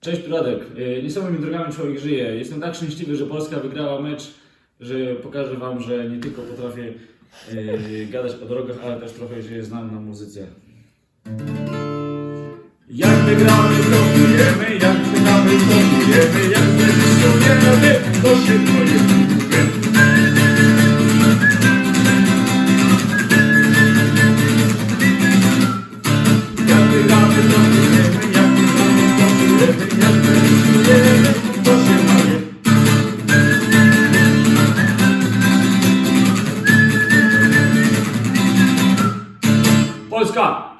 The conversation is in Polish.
Cześć tu Radek. Y, Niesamownymi drogami człowiek żyje. Jestem tak szczęśliwy, że Polska wygrała mecz, że pokażę Wam, że nie tylko potrafię y, gadać o drogach, ale też trochę się znam na muzyce. Jak wygramy, to jak wygramy, to jak zrezygnujemy, to się. Close gone.